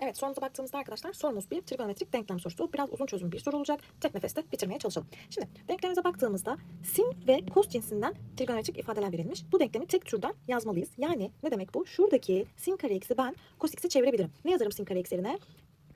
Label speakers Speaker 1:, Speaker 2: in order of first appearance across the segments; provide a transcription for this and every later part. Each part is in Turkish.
Speaker 1: Evet sorumuza baktığımızda arkadaşlar sorumuz bir trigonometrik denklem sorusu. Biraz uzun çözüm bir soru olacak. Tek nefeste bitirmeye çalışalım. Şimdi denklemimize baktığımızda sin ve kos cinsinden trigonometrik ifadeler verilmiş. Bu denklemi tek türden yazmalıyız. Yani ne demek bu? Şuradaki sin kare eksi ben cos x'i çevirebilirim. Ne yazarım sin kare eksi yerine?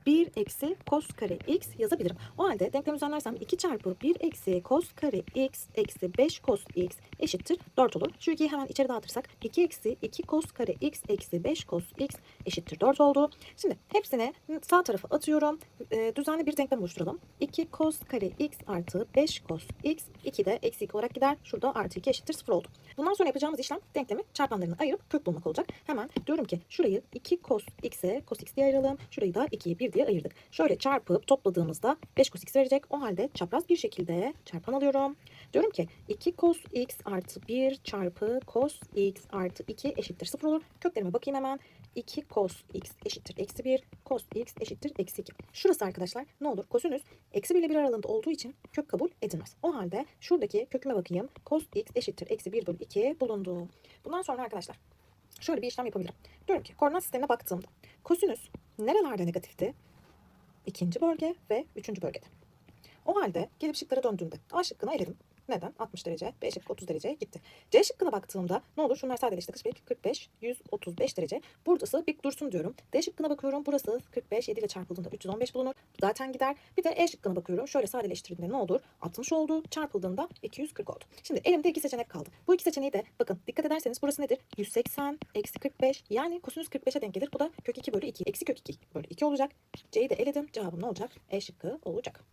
Speaker 1: 1 eksi cos kare x yazabilirim. O halde denklemi düzenlersem 2 çarpı 1 eksi cos kare x eksi 5 cos x eşittir 4 olur. Şu 2'yi hemen içeri dağıtırsak 2 eksi 2 cos kare x eksi 5 cos x eşittir 4 oldu. Şimdi hepsini sağ tarafa atıyorum. Ee, düzenli bir denklem oluşturalım. 2 cos kare x artı 5 cos x 2 de eksi 2 olarak gider. Şurada artı 2 eşittir 0 oldu. Bundan sonra yapacağımız işlem denklemi çarpanlarını ayırıp kök bulmak olacak. Hemen diyorum ki şurayı 2 cos x'e cos x diye ayıralım. Şurayı da 2'ye 1 diye ayırdık. Şöyle çarpıp topladığımızda 5 cos x verecek. O halde çapraz bir şekilde çarpan alıyorum. Diyorum ki 2 cos x artı 1 çarpı cos x artı 2 eşittir 0 olur. Köklerime bakayım hemen. 2 cos x eşittir eksi 1, cos x eşittir eksi 2. Şurası arkadaşlar ne olur? Kosinüs eksi 1 ile 1 aralığında olduğu için kök kabul edilmez. O halde şuradaki köküme bakayım. Cos x eşittir eksi 1 bölü 2 bulundu. Bundan sonra arkadaşlar şöyle bir işlem yapabilirim. Diyorum ki koordinat sistemine baktığımda kosinüs nerelerde negatifti? İkinci bölge ve üçüncü bölgede. O halde gelip şıklara döndüğümde A şıkkını eledim. Neden? 60 derece, B şıkkı 30 derece gitti. C şıkkına baktığımda ne olur? Şunlar sadeleşti. 45, 45, 135 derece. Burası bir dursun diyorum. D şıkkına bakıyorum. Burası 45, 7 ile çarpıldığında 315 bulunur. Zaten gider. Bir de E şıkkına bakıyorum. Şöyle sadeleştirdiğinde ne olur? 60 oldu. Çarpıldığında 240 oldu. Şimdi elimde iki seçenek kaldı. Bu iki seçeneği de bakın dikkat ederseniz burası nedir? 180 eksi 45 yani kosinüs 45'e denk gelir. Bu da kök 2 bölü 2. Eksi kök 2 bölü 2 olacak. C'yi de eledim. Cevabım ne olacak? E şıkkı olacak.